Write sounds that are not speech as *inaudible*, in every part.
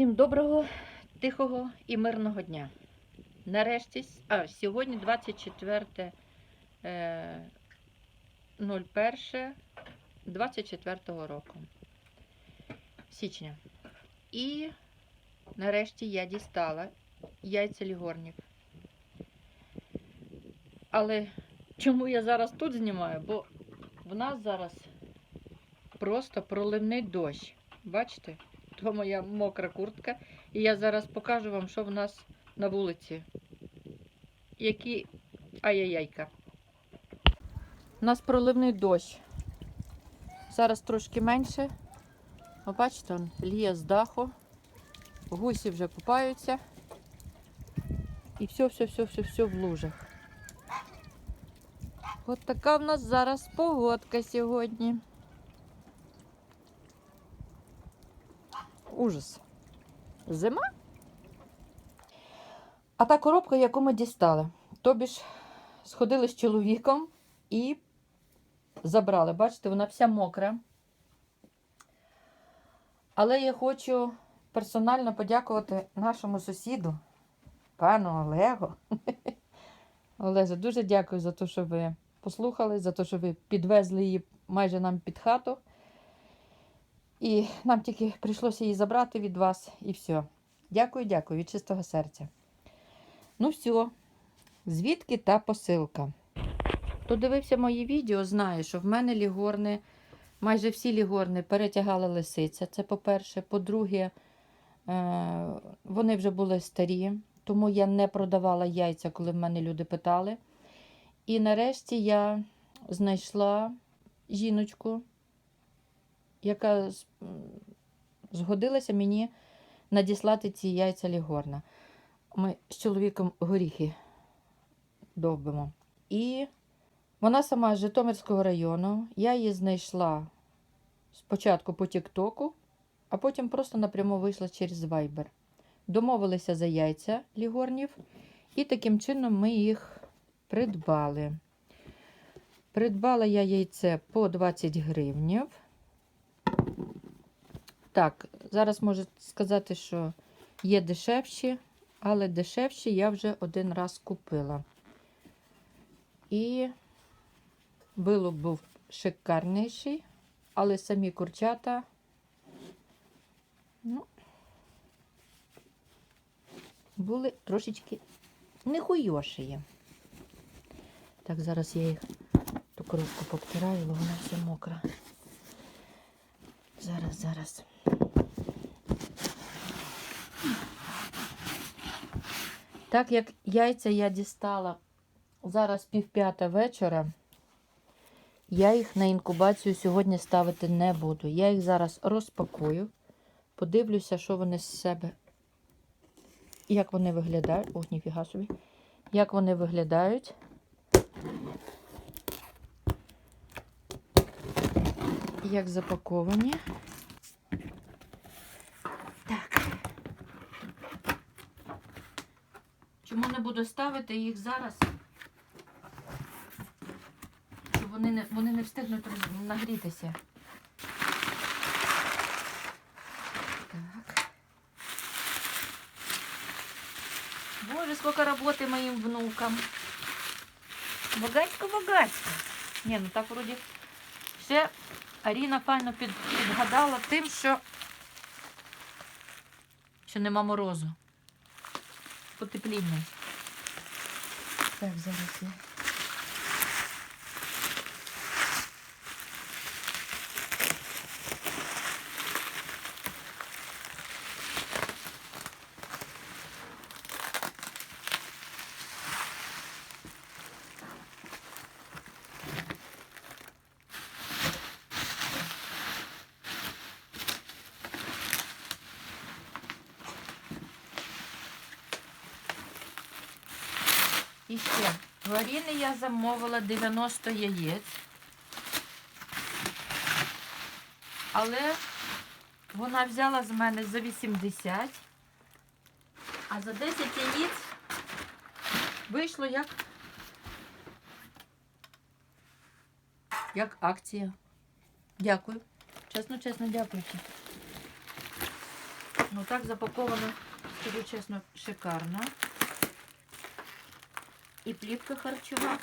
Всім доброго, тихого і мирного дня. Нарешті, а сьогодні 24 е, 01 24 року. Січня. І нарешті я дістала яйця лігорнів. Але чому я зараз тут знімаю? Бо в нас зараз просто проливний дощ. Бачите? То моя мокра куртка. І я зараз покажу вам, що в нас на вулиці. Які ай-яй-яйка. У нас проливний дощ. Зараз трошки менше. О, бачите, он ліє з даху. Гусі вже купаються. І все, все, все, все, все в лужах. От така в нас зараз погодка сьогодні. Ужас. Зима. А та коробка, яку ми дістали. Тобі ж сходили з чоловіком і забрали. Бачите, вона вся мокра. Але я хочу персонально подякувати нашому сусіду, пану Олегу. *laughs* Олеже, дуже дякую за те, що ви послухали, за те, що ви підвезли її майже нам під хату. І нам тільки прийшлося її забрати від вас і все. Дякую, дякую від чистого серця. Ну, все. Звідки та посилка? Хто дивився мої відео, знає, що в мене лігорни, майже всі лігорни перетягала лисиця. Це по-перше. По-друге, е, вони вже були старі, тому я не продавала яйця, коли в мене люди питали. І нарешті я знайшла жіночку, яка згодилася мені надіслати ці яйця лігорна. Ми з чоловіком горіхи довбимо. І вона сама з Житомирського району. Я її знайшла спочатку по Тіктоку, а потім просто напряму вийшла через Viber. Домовилися за яйця лігорнів, і таким чином ми їх придбали. Придбала я яйце по 20 гривнів. Так, зараз можу сказати, що є дешевші, але дешевші я вже один раз купила. І вилуп був шикарніший, але самі курчата, ну, були трошечки нехуйоші. Так, зараз я їх ту коробку повтираю, бо вона вся мокра. Зараз, зараз. Так як яйця я дістала зараз півп'ята вечора, я їх на інкубацію сьогодні ставити не буду. Я їх зараз розпакую, подивлюся, що вони з себе, як вони виглядають. Ох, ніфіга собі. Як вони виглядають. Як запаковані. Чому не буду ставити їх зараз? Щоб вони не, вони не встигнуть нагрітися. Так. Боже, сколько роботи моїм внукам. Багацько, багацько. Ні, ну так вроді ще Аріна файно підгадала тим, що, що нема морозу. Потепління. Так, зараз я. І ще. В Аріни я замовила 90 яєць. Але вона взяла з мене за 80. А за 10 яєць вийшло як, як акція. Дякую. Чесно, чесно, дякую. Ну так запаковано, скажу чесно, шикарно. І плівка харчова.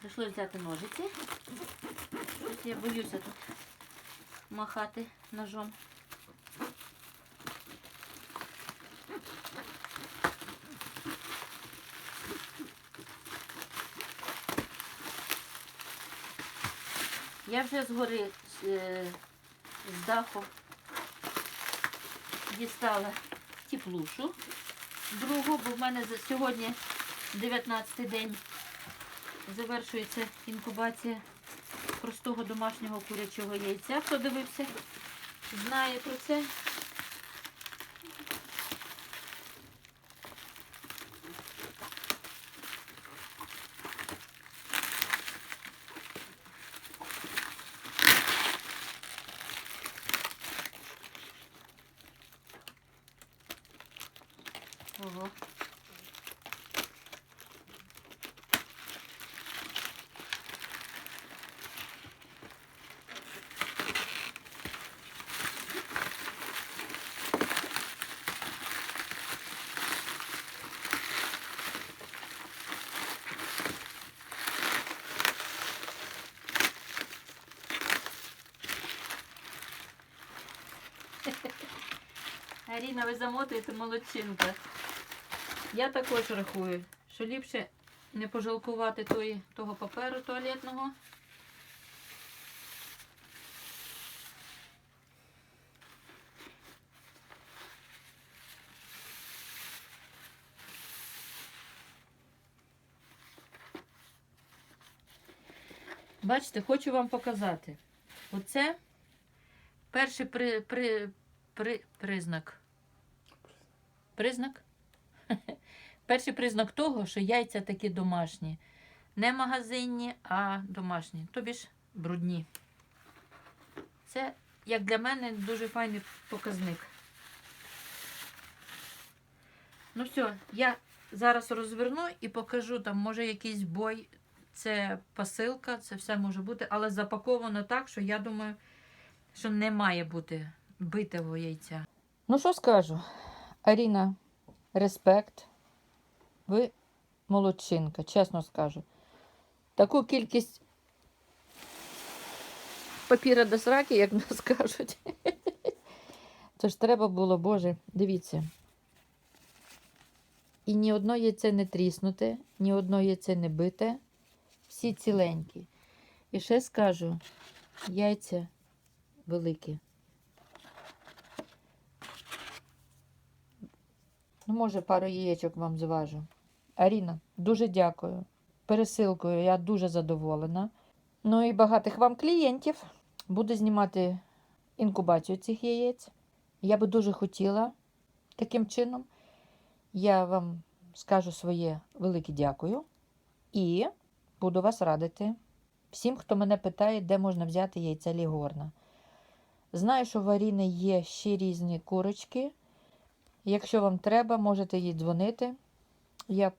Прийшлося взяти ножиці. Я боюся тут махати ножом. Я вже згори е, з даху дістала теплушу другу, бо в мене сьогодні 19 день завершується інкубація простого домашнього курячого яйця. Хто дивився, знає про це. Аріна, ви замотуєте молодчинка. Я також рахую, що ліпше не пожалкувати тої, того паперу туалетного. Бачите, хочу вам показати. Оце перший при, при, при, признак. Признак? *laughs* Перший признак того, що яйця такі домашні. Не магазинні, а домашні. Тобі ж брудні. Це, як для мене, дуже файний показник. Ну все, я зараз розверну і покажу, там може якийсь бой. Це посилка, це все може бути, але запаковано так, що я думаю, що не має бути битого яйця. Ну що скажу? Аріна, респект. Ви молодчинка, чесно скажу. Таку кількість папіра до сраки, як нас *laughs* кажуть. Тож треба було, Боже, дивіться. І ні одно яйце не тріснуте, ні одно яйце не бите. Всі ціленькі. І ще скажу, яйця великі. Ну, може, пару яєчок вам зважу. Аріна, дуже дякую. Пересилкою я дуже задоволена. Ну і багатих вам клієнтів. Буду знімати інкубацію цих яєць. Я би дуже хотіла таким чином. Я вам скажу своє велике дякую. І буду вас радити всім, хто мене питає, де можна взяти яйця лігорна. Знаю, що в Аріни є ще різні курочки. Якщо вам треба, можете їй дзвонити. Я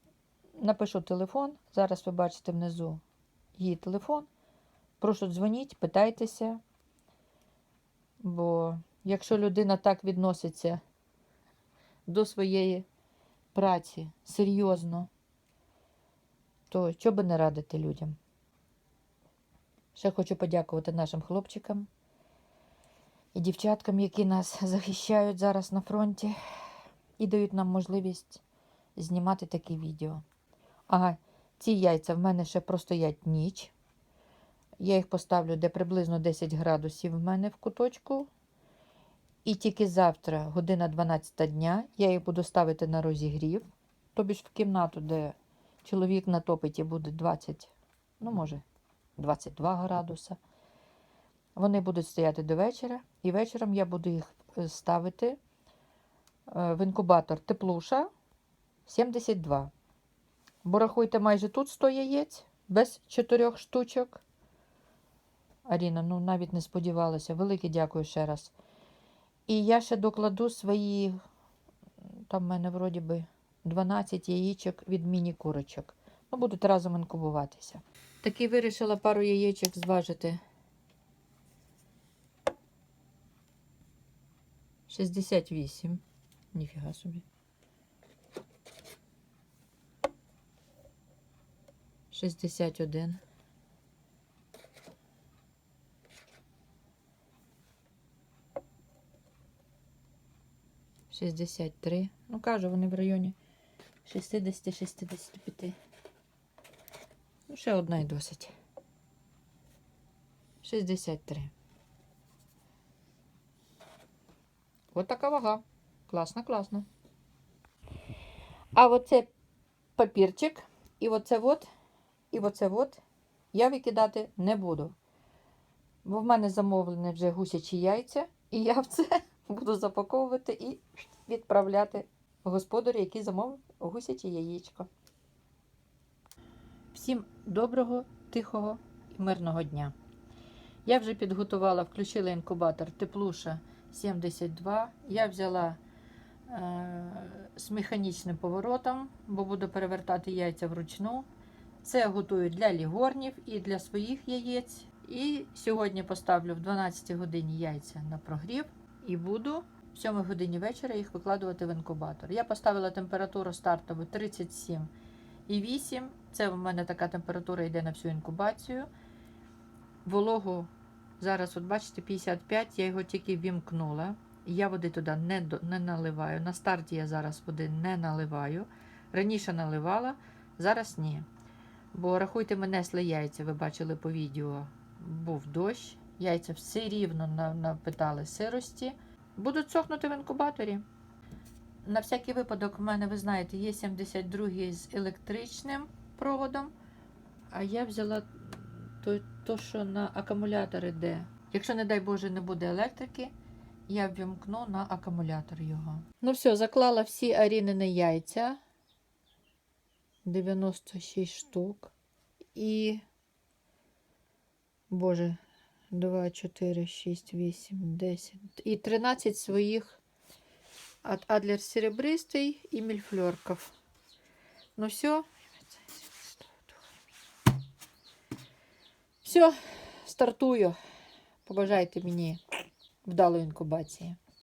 напишу телефон. Зараз ви бачите внизу її телефон. Прошу дзвоніть, питайтеся. Бо якщо людина так відноситься до своєї праці серйозно, то що би не радити людям? Ще хочу подякувати нашим хлопчикам і дівчаткам, які нас захищають зараз на фронті і дають нам можливість знімати такі відео. Ага, ці яйця в мене ще простоять ніч. Я їх поставлю, де приблизно 10 градусів в мене в куточку. І тільки завтра, година 12 дня, я їх буду ставити на розігрів. Тобі ж в кімнату, де чоловік на топиті буде 20, ну, може, 22 градуса. Вони будуть стояти до вечора, і вечором я буду їх е, ставити в інкубатор теплуша 72. Бо рахуйте, майже тут 100 яєць без 4 штучок. Аріна, ну навіть не сподівалася. Велике дякую ще раз. І я ще докладу свої, там в мене вроді би 12 яєчок від міні-курочок. Ну, будуть разом інкубуватися. Таки вирішила пару яєчок зважити. 68. Ніфіга собі. 61. Шістдесят три. Ну, кажу, вони в районі 60-65. Ну, ще одна і досить. 63. От така вага. Класно, класно. А оце папірчик, і оце от, і оце от я викидати не буду. Бо в мене замовлені вже гусячі яйця, і я в це *laughs* буду запаковувати і відправляти господарю, який замовив гусяче яєчко. Всім доброго, тихого і мирного дня. Я вже підготувала, включила інкубатор Теплуша 72. Я взяла з механічним поворотом, бо буду перевертати яйця вручну. Це готую для лігорнів і для своїх яєць. І сьогодні поставлю в 12 годині яйця на прогрів і буду в 7 годині вечора їх викладувати в інкубатор. Я поставила температуру стартову 37 і 8. Це в мене така температура йде на всю інкубацію. Вологу зараз, от бачите, 55, я його тільки вімкнула. Я води туди не, не наливаю. На старті я зараз води не наливаю. Раніше наливала, зараз ні. Бо рахуйте, ми несли яйця, ви бачили по відео. Був дощ, яйця все рівно напитали сирості. Будуть сохнути в інкубаторі. На всякий випадок, в мене, ви знаєте, є 72 з електричним проводом, а я взяла то, то, що на акумулятор іде. Якщо, не дай Боже, не буде електрики, я ввімкну на акумулятор його. Ну все, заклала всі арінини яйця. 96 штук. І, Боже, 2, 4, 6, 8, 10. І 13 своїх Адлер серебристий і мільфльорків. Ну все. Все, стартую. Побажайте мені вдалої інкубації.